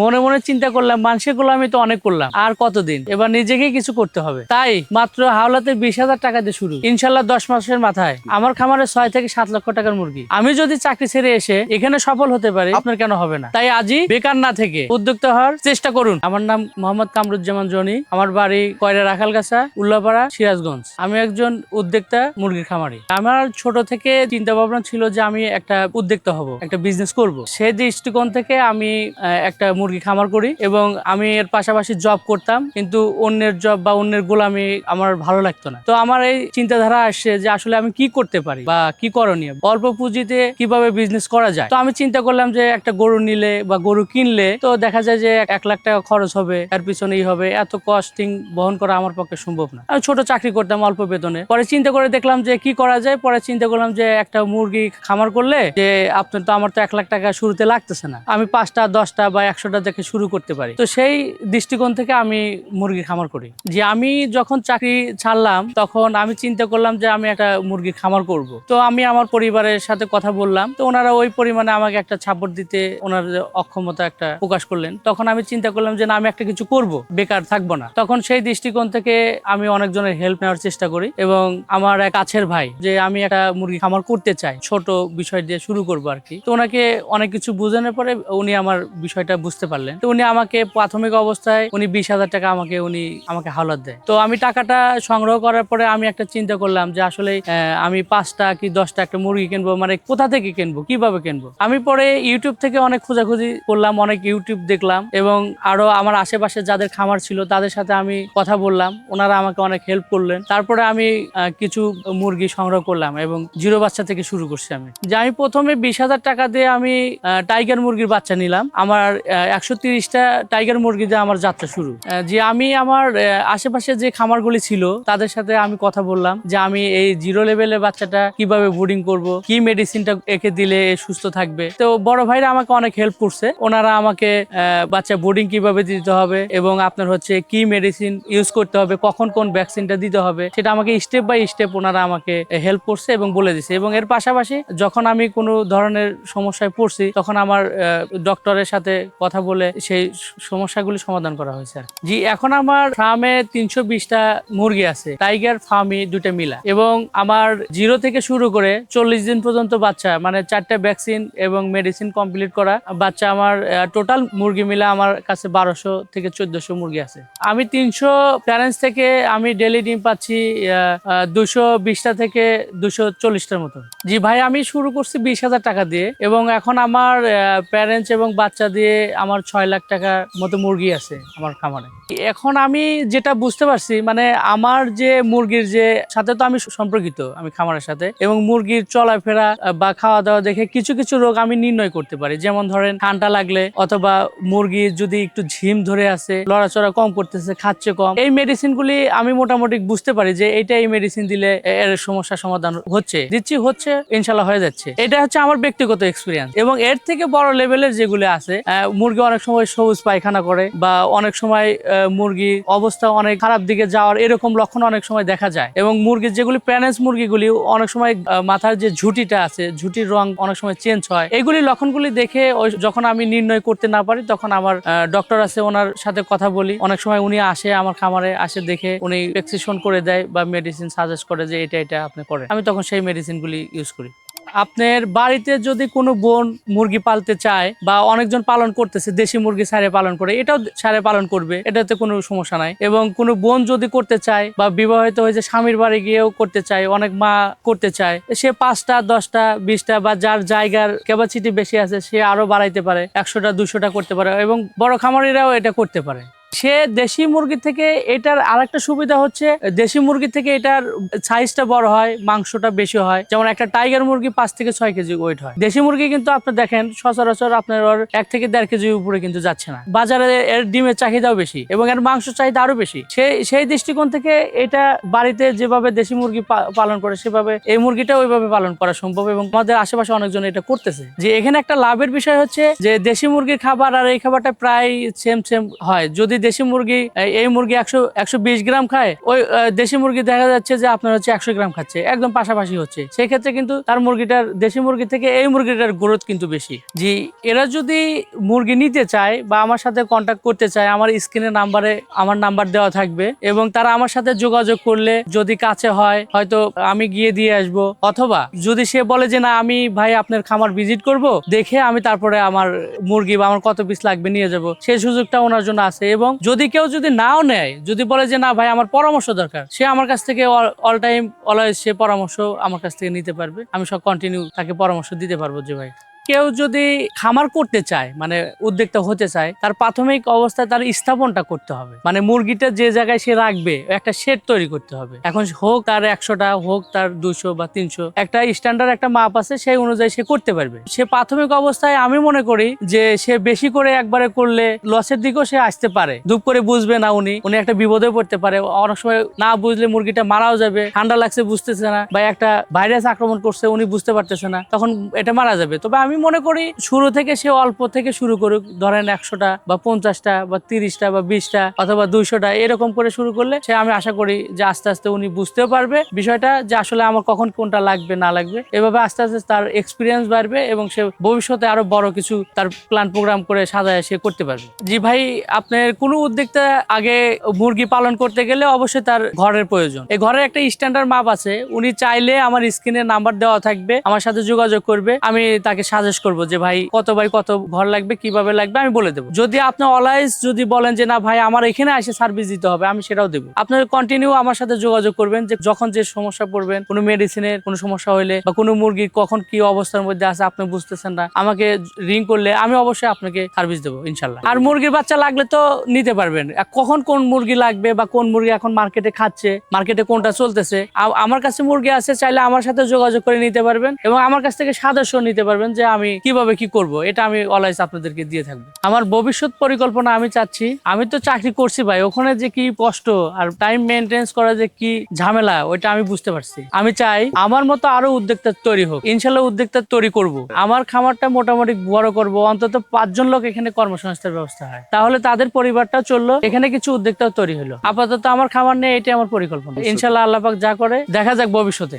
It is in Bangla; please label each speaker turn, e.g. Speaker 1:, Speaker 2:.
Speaker 1: মনে মনে চিন্তা করলাম মানুষের গোলামি তো অনেক করলাম। আর কতদিন? এবার নিজেকে কিছু করতে হবে। তাই মাত্র হাওলাতে বিশ হাজার টাকা দিয়ে শুরু। ইনশাল্লাহ দশ মাসের মাথায়। আমার খামারে ছয় থেকে সাত লক্ষ টাকার মুরগি। আমি যদি চাকরি ছেড়ে এসে এখানে সফল হতে পারি, আপনার কেন হবে না? তাই আজই বেকার না থেকে উদ্যোক্তা হওয়ার চেষ্টা করুন। আমার নাম মোহাম্মদ কামরুজ্জামান জনি। আমার বাড়ি কয়রা রাখাল রাখালগাছা, উল্লাপাড়া, সিরাজগঞ্জ। আমি একজন উদ্যোক্তা মুরগির খামারি। আমার ছোট থেকে চিন্তা ভাবনা ছিল যে আমি একটা উদ্যোক্তা হব, একটা বিজনেস করব। সেই দৃষ্টিকোণ থেকে আমি একটা মুরগি খামার করি এবং আমি এর পাশাপাশি জব করতাম, কিন্তু অন্যের জব বা অন্যের গোলামি আমার ভালো লাগতো না। তো আমার এই চিন্তাধারা আসছে যে আসলে আমি কি করতে পারি বা কি করণীয়? অল্প পুঁজিতে কীভাবে বিজনেস করা যায়? তো আমি চিন্তা করলাম যে একটা গরু নিলে বা গরু কিনলে তো দেখা যায় যে এক লাখ টাকা খরচ হবে তার পিছনেই হবে, এত কস্টিং বহন করা আমার পক্ষে সম্ভব না। আমি ছোট চাকরি করতাম অল্প বেতনে। পরে চিন্তা করে দেখলাম যে কি করা যায়? পরে চিন্তা করলাম যে একটা মুরগি খামার করলে যে আপনার তো আমার তো এক লাখ টাকা শুরুতে লাগতেছে না। আমি পাঁচটা, দশটা বা একশোটা দেখে শুরু করতে পারি। তো সেই দৃষ্টিকোণ থেকে আমি মুরগি খামার করি। যে আমি যখন চাকরি ছাড়লাম, তখন আমি চিন্তা করলাম যে আমি একটা মুরগি খামার করব। তো আমি আমার পরিবারের সাথে কথা বললাম। তো ওনারা ওই পরিমাণে আমাকে একটা সাপোর্ট দিতে, ওনার অক্ষমতা একটা প্রকাশ করলেন। তখন আমি চিন্তা করলাম যে না, আমি একটা কিছু করব, বেকার থাকব না। তখন সেই দৃষ্টিকোণ থেকে আমি অনেকজনের হেল্প নেওয়ার চেষ্টা করি এবং আমার এক কাছের ভাই, যে আমি একটা মুরগি খামার করতে চাই, ছোট বিষয় দিয়ে শুরু করব আর কি। তো ওনাকে অনেক কিছু বোঝানোর পরে উনি আমার বিষয়টা বুঝতে পারলেন। তো উনি আমাকে প্রাথমিক অবস্থায় উনি বিশ হাজার টাকা আমাকে, উনি আমাকে হাওলাত দেয়। তো আমি টাকাটা সংগ্রহ করার পরে আমি একটা চিন্তা করলাম যে আসলে আমি পাঁচটা কি দশটা একটা মুরগি কিনবো মানে কোথা থেকে কিনবো, কীভাবে কিনবো? আমি পরে ইউটিউব থেকে অনেক খোঁজাখুঁজি করলাম, অনেক ইউটিউব দেখলাম এবং আরও আমার আশেপাশে যাদের খামার ছিল তাদের সাথে আমি কথা বললাম। ওনারা আমাকে অনেক হেল্প করলেন। তারপরে আমি কিছু মুরগি সংগ্রহ করলাম এবং জিরো বাচ্চা থেকে শুরু করছি আমি। যে আমি প্রথমে বিশ হাজার টাকা দিয়ে আমি টাইগার মুরগির বাচ্চা নিলাম। আমার একশো তিরিশটা টাইগার মুরগি দিয়ে আমার যাত্রা শুরু। যে আমি আমার আশেপাশে যে খামারগুলি ছিল, তাদের সাথে আমি কথা বললাম যে আমি এই জিরো লেভেলের বাচ্চাটা কীভাবে বোর্ডিং করব, কি মেডিসিনটা একে দিলে সুস্থ থাকবে। তো বড় ভাইরা আমাকে অনেক হেল্প করছে। ওনারা আমাকে বাচ্চা বোর্ডিং কীভাবে দিতে হবে এবং আপনার হচ্ছে কি মেডিসিন ইউজ করতে হবে, কখন কোন ভ্যাকসিনটা দিতে হবে, সেটা আমাকে স্টেপ বাই স্টেপ ওনারা আমাকে হেল্প করছে এবং বলে দিছে। এবং এর পাশাপাশি যখন আমি কোনো ধরনের সমস্যায় পড়ছি, তখন আমার ডক্টরের সাথে কথা বলে সেই সমস্যাগুলি সমাধান করা হয়েছে জি, এখন আমার ফার্মে তিনশো বিশটা মুরগি আছে টাইগার ফার্মি দুটা মিলা এবং আমার জিরো থেকে শুরু করে চল্লিশ দিন পর্যন্ত বাচ্চা মানে চারটা ভ্যাকসিন এবং মেডিসিন কমপ্লিট করা বাচ্চা আমার টোটাল মুরগি মিলা আমার কাছে বারোশো থেকে চোদ্দশো মুরগি আছে। আমি তিনশো প্যারেন্টস থেকে আমি ডেলি ডিম পাচ্ছি দুশো বিশটা থেকে দুশো চল্লিশটার মতো। জি ভাই, আমি শুরু করছি বিশ হাজার টাকা দিয়ে এবং এখন আমার প্যারেন্টস এবং বাচ্চা দিয়ে আমার ছয় লাখ টাকার মতো মুরগি আছে আমার খামারে। এখন আমি যেটা বুঝতে পারছি মানে আমার যে মুরগির যে সাথে তো আমি সম্পর্কিত আমি খামারের সাথে এবং মুরগির চলাফেরা বা খাওয়া দাওয়া দেখে কিছু কিছু রোগ আমি নির্ণয় করতে পারি। যেমন ধরেন ঠান্ডা লাগলে অথবা মুরগি যদি একটু ঝিম ধরে আছে লড়াচড়া কম করতেছে খাচ্ছে কম এই মেডিসিন গুলি আমি মোটামুটি বুঝতে পারি যে এইটা এই মেডিসিন দিলে এর সমস্যা সমাধান হচ্ছে। দিচ্ছি হচ্ছে ইনশাল্লাহ হয়ে যাচ্ছে। এটা হচ্ছে আমার ব্যক্তিগত এক্সপিরিয়েন্স এবং এর থেকে বড় লেভেলের যেগুলো আছে আহ, মুরগি অনেক সময় সবুজ পায়খানা করে বা অনেক সময় মুরগি অবস্থা অনেক খারাপ দিকে যাওয়ার এরকম লক্ষণ অনেক সময় দেখা যায়। এবং মুরগির যেগুলি প্যানেন্স মুরগিগুলি, অনেক সময় মাথার যে ঝুঁটিটা আছে, ঝুঁটির রং অনেক সময় চেঞ্জ হয়। এইগুলি লক্ষণগুলি দেখে যখন আমি নির্ণয় করতে না পারি, তখন আমার ডক্টর আছে, ওনার সাথে কথা বলি। অনেক সময় উনি আসে আমার খামারে, আসে দেখে উনি প্রেসক্রিপশন করে দেয় বা মেডিসিন সাজেস্ট করে যে এটা এটা আপনি করেন। আমি তখন সেই মেডিসিনগুলি ইউজ করি। আপনার বাড়িতে যদি কোনো বোন মুরগি পালতে চায় বা অনেকজন পালন করতেছে, দেশি মুরগি সারে পালন করে, এটাও সারে পালন করবে, এটাতে কোনো সমস্যা নাই। এবং কোনো বোন যদি করতে চায় বা বিবাহিত হয়েছে স্বামীর বাড়ি গিয়েও করতে চায়, অনেক মা করতে চায়, সে পাঁচটা, দশটা, বিশটা বা যার জায়গার ক্যাপাসিটি বেশি আছে, সে আরও বাড়াইতে পারে, একশোটা, দুশোটা করতে পারে এবং বড় খামারিরাও এটা করতে পারে। সে দেশি মুরগি থেকে এটার আরেকটা সুবিধা হচ্ছে, দেশি মুরগি থেকে এটার সাইজটা বড় হয়, মাংসটা বেশি হয়। যেমন একটা টাইগার মুরগি পাঁচ থেকে ছয় কেজি ওয়েট হয়। দেশি মুরগি কিন্তু আপনি দেখেন, সচরাচর আপনার এক থেকে দেড় কেজির উপরে কিন্তু যাচ্ছে না। বাজারে এর ডিমের চাহিদাও বেশি এবং এর মাংস চাহিদা আরও বেশি। সেই সেই দৃষ্টিকোণ থেকে এটা বাড়িতে যেভাবে দেশি মুরগি পালন করে, সেভাবে এই মুরগিটা ওইভাবে পালন করা সম্ভব এবং আমাদের আশেপাশে অনেকজন এটা করতেছে। যে এখানে একটা লাভের বিষয় হচ্ছে যে দেশি মুরগির খাবার আর এই খাবারটা প্রায় সেম সেম হয়। যদি দেশি মুরগি, এই- মুরগি একশো একশো বিশ গ্রাম খায়, ওই দেশি মুরগি দেখা যাচ্ছে যে আপনার হচ্ছে একশো গ্রাম খাচ্ছে, একদম পাশাপাশি হচ্ছে। সেই ক্ষেত্রে কিন্তু তার মুরগিটার, দেশি মুরগি থেকে এই মুরগিটার গ্রোথ কিন্তু বেশি। জি, এরা যদি মুরগি নিতে চায় বা আমার সাথে কন্ট্যাক্ট করতে চায়, আমার স্ক্রিনের নাম্বারে আমার নাম্বার দেওয়া থাকবে এবং তারা আমার সাথে যোগাযোগ করলে যদি কাছে হয়, হয়তো আমি গিয়ে দিয়ে আসব। অথবা যদি সে বলে যে, না, আমি ভাই আপনার খামার ভিজিট করব, দেখে আমি তারপরে আমার মুরগি বা আমার কত পিস লাগবে নিয়ে যাব সেই সুযোগটা ওনার জন্য আছে এবং যদি কেউ যদি নাও নেয়, যদি বলে যে, না ভাই, আমার পরামর্শ দরকার, সে আমার কাছ থেকে অল টাইম, অলওয়েজ সে পরামর্শ আমার কাছ থেকে নিতে পারবে। আমি সব কন্টিনিউ তাকে পরামর্শ দিতে পারব যে ভাই। কেউ যদি খামার করতে চায় মানে উদ্যোক্তা হতে চায়, তার প্রাথমিক অবস্থায় তার স্থাপনটা করতে হবে। মানে মুরগিটা যে জায়গায় সে রাখবে, একটা শেড তৈরি করতে হবে। এখন হোক তার একশোটা, হোক তার দুশো বা তিনশো, একটা স্ট্যান্ডার্ড একটা মাপ আছে, সেই অনুযায়ী সে করতে পারবে। সে প্রাথমিক অবস্থায় আমি মনে করি যে সে বেশি করে একবারে করলে লসের দিকেও সে আসতে পারে। ধূপ করে বুঝবে না উনি উনি একটা বিপদে পড়তে পারে। অনেক সময় না বুঝলে মুরগিটা মারাও যাবে, ঠান্ডা লাগছে বুঝতেছে না, বা একটা ভাইরাস আক্রমণ করছে, উনি বুঝতে পারতেছে না, তখন এটা মারা যাবে। তবে আমি মনে করি শুরু থেকে সে অল্প থেকে শুরু করুক, ধরেন একশোটা বা পঞ্চাশটা বা তিরিশটা বা বিশটা অথবা দুইশোটা, এরকম করে শুরু করলে সে আমি আশা করি যে আস্তে আস্তে উনি বুঝতেও পারবে বিষয়টা যে আসলে আমার কখন কোনটা লাগবে, না লাগবে। এভাবে আস্তে আস্তে তার এক্সপিরিয়েন্স বাড়বে এবং সে ভবিষ্যতে আরও বড় কিছু তার প্ল্যান প্রোগ্রাম করে সাজায় সে করতে পারবে। জি ভাই, আপনার কোনো উদ্যোক্তা আগে মুরগি পালন করতে গেলে অবশ্যই তার ঘরের প্রয়োজন। এই ঘরের একটা স্ট্যান্ডার্ড মাপ আছে, উনি চাইলে আমার স্ক্রিনে নাম্বার দেওয়া থাকবে, আমার সাথে যোগাযোগ করবে, আমি তাকে সাজেস্ট করব যে, ভাই, কত বাই কত ঘর লাগবে, কীভাবে লাগবে, আমি বলে দেবো। যদি আপনি অলাইজ যদি বলেন যে, না ভাই, আমার এখানে এসে সার্ভিস দিতে হবে, আমি সেটাও দেবো। আপনার কন্টিনিউ আমার সাথে যোগাযোগ করবেন যে, যখন যে সমস্যা পড়বেন, কোনো মেডিসিনের কোনো সমস্যা হলে বা কোনো মুরগি কখন কি অবস্থার মধ্যে আছে, আপনি বুঝতেছেন না, আমাকে রিং করলে আমি অবশ্যই আপনাকে সার্ভিস দেবো ইনশাল্লাহ আর মুরগির বাচ্চা লাগলে তো নিতে পারবেন। কখন কোন মুরগি লাগবে বা কোন মুরগি এখন মার্কেটে খাচ্ছে মার্কেটে কোনটা চলতেছে আমার কাছে মুরগি আছে, চাইলে আমার সাথে যোগাযোগ করে নিতে পারবেন এবং আমার কাছ থেকে সাদস্য নিতে পারবেন যে আমি কীভাবে কি করব? এটা আমি অলওয়েজ আপনাদেরকে দিয়ে থাকব। আমার ভবিষ্যৎ পরিকল্পনা আমি চাচ্ছি। আমি তো চাকরি করছি ভাই ওখানে যে কি কষ্ট আর টাইম মেনটেন্স করা যে কি ঝামেলা ওইটা আমি বুঝতে পারছি। আমি চাই আমার মতো আরও উদ্যোক্তা তৈরি হোক। ইনশাল্লাহ উদ্যোক্তা তৈরি করব। আমার খামারটা মোটামুটি বড় করব অন্তত পাঁচজন লোক এখানে কর্মসংস্থার ব্যবস্থা হয়। তাহলে তাদের পরিবারটা চলল এখানে কিছু উদ্যোক্তাও তৈরি হলো। আপাতত আমার খামার নিয়ে এটাই আমার পরিকল্পনা। ইনশাল্লাহ আল্লাপাক যা করে দেখা যাক ভবিষ্যতে।